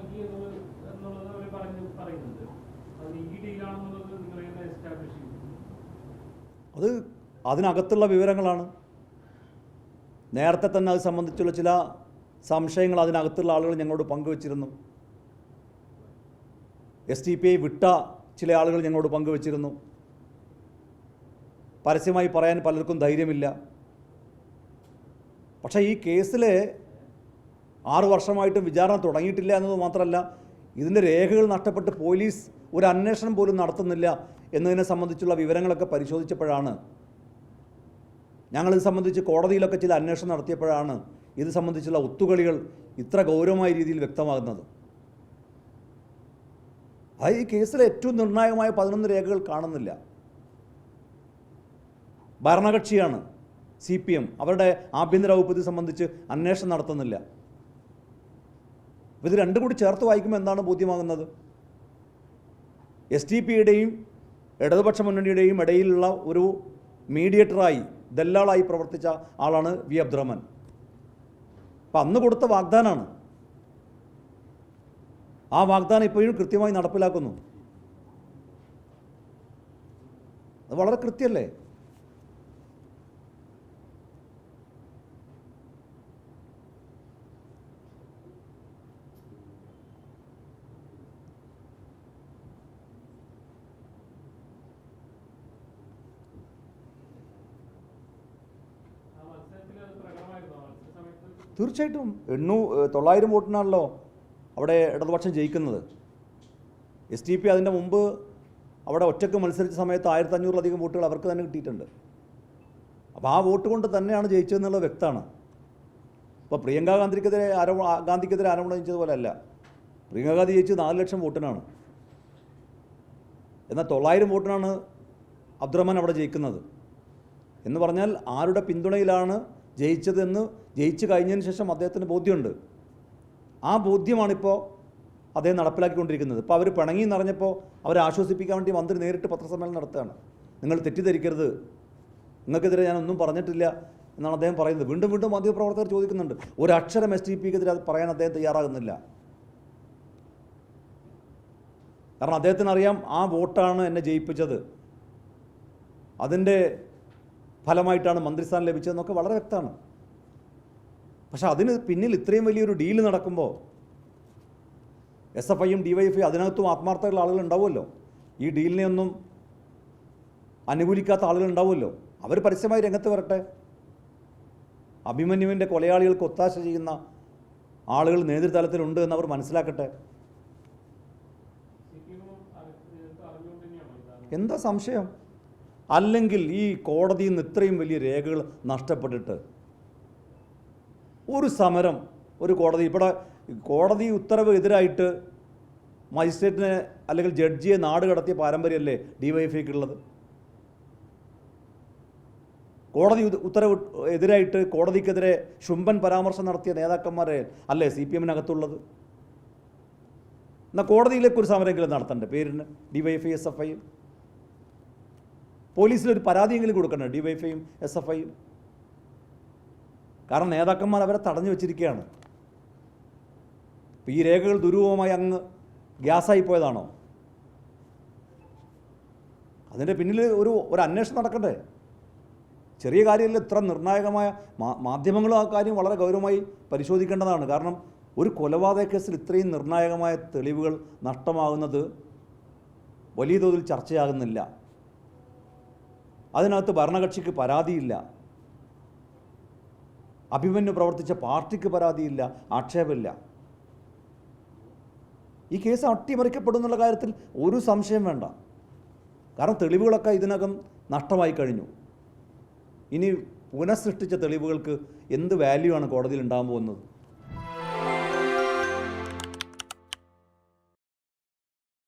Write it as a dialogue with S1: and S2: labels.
S1: നൽകി എന്നുള്ളത് എന്നുള്ളത് അവർ പറഞ്ഞു പറയുന്നുണ്ട്. അത് ഈ ഡീലാണെന്നുള്ളത് നിങ്ങൾ എങ്ങനെ എസ്റ്റാബ്ലിഷ് ചെയ്യുന്നു.
S2: അത് അതിനകത്തുള്ള വിവരങ്ങളാണ്. നേരത്തെ തന്നെ അത് സംബന്ധിച്ചുള്ള ചില സംശയങ്ങൾ അതിനകത്തുള്ള ആളുകൾ ഞങ്ങളോട് പങ്കുവച്ചിരുന്നു. എസ് ടി പി ഐ വിട്ട ചില ആളുകൾ ഞങ്ങളോട് പങ്കുവച്ചിരുന്നു. പരസ്യമായി പറയാൻ പലർക്കും ധൈര്യമില്ല. പക്ഷേ ഈ കേസിൽ ആറു വർഷമായിട്ടും വിചാരണ തുടങ്ങിയിട്ടില്ല എന്നത് മാത്രമല്ല ഇതിന്റെ രേഖകൾ നഷ്ടപ്പെട്ട് പോലീസ് ഒരു അന്വേഷണം പോലും നടത്തുന്നില്ല എന്നതിനെ സംബന്ധിച്ചുള്ള വിവരങ്ങളൊക്കെ പരിശോധിച്ചപ്പോഴാണ്. ഞങ്ങളിത് സംബന്ധിച്ച് കോടതിയിലൊക്കെ ചില അന്വേഷണം നടത്തിയപ്പോഴാണ് ഇത് സംബന്ധിച്ചുള്ള ഒത്തുകളികൾ ഇത്ര ഗൗരവമായ രീതിയിൽ വ്യക്തമാകുന്നത്. അത് ഈ കേസിലെ ഏറ്റവും നിർണായകമായ പതിനൊന്ന് രേഖകൾ കാണുന്നില്ല. ഭരണകക്ഷിയാണ് സി പി എം അവരുടെ ആഭ്യന്തര വകുപ്പ് ഇത് സംബന്ധിച്ച് അന്വേഷണം നടത്തുന്നില്ല. ഇത് രണ്ടും കൂടി ചേർത്ത് വായിക്കുമ്പോൾ എന്താണ് ബോധ്യമാകുന്നത്? എസ് ടി പിയുടെയും ഇടതുപക്ഷ മുന്നണിയുടെയും ഇടയിലുള്ള ഒരു മീഡിയേറ്ററായി ദല്ലാളായി പ്രവർത്തിച്ച ആളാണ് വി അബ്ദുറഹ്മാൻ. അപ്പം അന്ന് കൊടുത്ത വാഗ്ദാനമാണ് ആ വാഗ്ദാനം ഇപ്പോഴും കൃത്യമായി നടപ്പിലാക്കുന്നു. അത് വളരെ കൃത്യമല്ലേ
S1: ആ മത്സരത്തിൽ അത് പ്രകടമായിരുന്നു ആ മത്സര സമയത്ത്
S2: തീർച്ചയായിട്ടും എണ്ണൂ തൊള്ളായിരം വോട്ടിനാണല്ലോ അവിടെ ഇടതുപക്ഷം ജയിക്കുന്നത്. എസ് ടി പി അതിന്റെ മുമ്പ് അവിടെ ഒറ്റയ്ക്ക് മത്സരിച്ച സമയത്ത് ആയിരത്തി അഞ്ഞൂറിലധികം വോട്ടുകൾ അവർക്ക് തന്നെ കിട്ടിയിട്ടുണ്ട്. അപ്പോൾ ആ വോട്ട് കൊണ്ട് തന്നെയാണ് ജയിച്ചതെന്നുള്ളത് വ്യക്തമാണ്. അപ്പോൾ പ്രിയങ്ക ഗാന്ധിക്കെതിരെ ആരോപണ ആ ഗാന്ധിക്കെതിരെ ആരോപണം ചെയ്തതുപോലെ അല്ല. പ്രിയങ്ക ഗാന്ധി ജയിച്ചത് നാല് ലക്ഷം വോട്ടിനാണ്. എന്നാൽ തൊള്ളായിരം വോട്ടിനാണ് അബ്ദുറഹ്മാൻ അവിടെ ജയിക്കുന്നത്. എന്ന് പറഞ്ഞാൽ ആരുടെ പിന്തുണയിലാണ് ജയിച്ചതെന്ന് ജയിച്ചു കഴിഞ്ഞതിന് ശേഷം അദ്ദേഹത്തിന് ബോധ്യമുണ്ട്. ആ ബോധ്യമാണിപ്പോൾ അദ്ദേഹം നടപ്പിലാക്കിക്കൊണ്ടിരിക്കുന്നത്. ഇപ്പോൾ അവർ പിണങ്ങി നിറഞ്ഞപ്പോൾ അവരെ ആശ്വസിപ്പിക്കാൻ വേണ്ടി മന്ത്രി നേരിട്ട് പത്രസമ്മേളനം നടത്തുകയാണ്. നിങ്ങൾ തെറ്റിദ്ധരിക്കരുത്. നിങ്ങൾക്കെതിരെ ഞാനൊന്നും പറഞ്ഞിട്ടില്ല എന്നാണ് അദ്ദേഹം പറയുന്നത്. വീണ്ടും വീണ്ടും മാധ്യമപ്രവർത്തകർ ചോദിക്കുന്നുണ്ട്. ഒരക്ഷരം എസ് ടി പിക്കെതിരെ അത് പറയാൻ അദ്ദേഹം തയ്യാറാകുന്നില്ല. കാരണം അദ്ദേഹത്തിന് അറിയാം ആ വോട്ടാണ് എന്നെ ജയിപ്പിച്ചത്. അതിന്റെ ഫലമായിട്ടാണ് മന്ത്രിസ്ഥാനം ലഭിച്ചതെന്നൊക്കെ വളരെ വ്യക്തമാണ്. പക്ഷെ അതിന് പിന്നിൽ ഇത്രയും വലിയൊരു ഡീൽ നടക്കുമ്പോൾ എസ് എഫ് ഐയും ഡി വൈ എഫ് ഐ അതിനകത്തും ആത്മാർത്ഥമുള്ള ആളുകൾ ഉണ്ടാവുമല്ലോ. ഈ ഡീലിനെ ഒന്നും അനുകൂലിക്കാത്ത ആളുകൾ ഉണ്ടാവുമല്ലോ. അവർ പരസ്യമായി രംഗത്ത് വരട്ടെ. അഭിമന്യുവിന്റെ കൊലയാളികൾക്ക് ഒത്താശ ചെയ്യുന്ന ആളുകൾ നേതൃതലത്തിലുണ്ട് എന്ന് അവർ മനസ്സിലാക്കട്ടെ. എന്താ സംശയം? അല്ലെങ്കിൽ ഈ കോടതിയിൽ നിന്ന് ഇത്രയും വലിയ രേഖകൾ നഷ്ടപ്പെട്ടിട്ട് ഒരു സമരം ഒരു കോടതി. ഇവിടെ കോടതി ഉത്തരവ് എതിരായിട്ട് മജിസ്ട്രേറ്റിനെ അല്ലെങ്കിൽ ജഡ്ജിയെ നാട് കടത്തിയ പാരമ്പര്യമല്ലേ ഡി വൈ കോടതി ഉത്തരവ് എതിരായിട്ട് കോടതിക്കെതിരെ ശുംബൻ പരാമർശം നടത്തിയ നേതാക്കന്മാരെ അല്ലേ സി പി എമ്മിനകത്തുള്ളത്? എന്നാൽ കോടതിയിലേക്ക് ഒരു സമരമെങ്കിലും നടത്തണ്ടേ പേരിന്? D Y F I S F I പോലീസിലൊരു പരാതിയെങ്കിലും കൊടുക്കണ്ടേ ഡി വൈ എഫ് ഐയും എസ് എഫ് ഐയും? കാരണം നേതാക്കന്മാർ അവരെ തടഞ്ഞു വെച്ചിരിക്കുകയാണ്. ഈ രേഖകൾ ദുരൂഹമായി അങ്ങ് ഗ്യാസായി പോയതാണോ? അതിന്റെ പിന്നിൽ ഒരു ഒരു അന്വേഷണം നടക്കട്ടെ ചെറിയ കാര്യമല്ല ഇത്ര നിർണായകമായ മാധ്യമങ്ങളും ആ കാര്യം വളരെ ഗൗരവമായി പരിശോധിക്കേണ്ടതാണ്. കാരണം ഒരു കൊലപാതക കേസിൽ ഇത്രയും നിർണായകമായ തെളിവുകൾ നഷ്ടമാകുന്നത് വലിയ തോതിൽ ചർച്ചയാകുന്നില്ല. അതിനകത്ത് ഭരണകക്ഷിക്ക് പരാതിയില്ല. അഭിമന്യു പ്രവർത്തിച്ച പാർട്ടിക്ക് പരാതിയില്ല ആക്ഷേപമില്ല. ഈ കേസ് അട്ടിമറിക്കപ്പെടുന്നുള്ള കാര്യത്തിൽ ഒരു സംശയം വേണ്ട. കാരണം തെളിവുകളൊക്കെ ഇതിനകം നഷ്ടമായി കഴിഞ്ഞു. ഇനി പുനഃസൃഷ്ടിച്ച തെളിവുകൾക്ക് എന്ത് വാല്യൂ ആണ് കോടതിയിൽ ഉണ്ടാകാൻ പോകുന്നത്?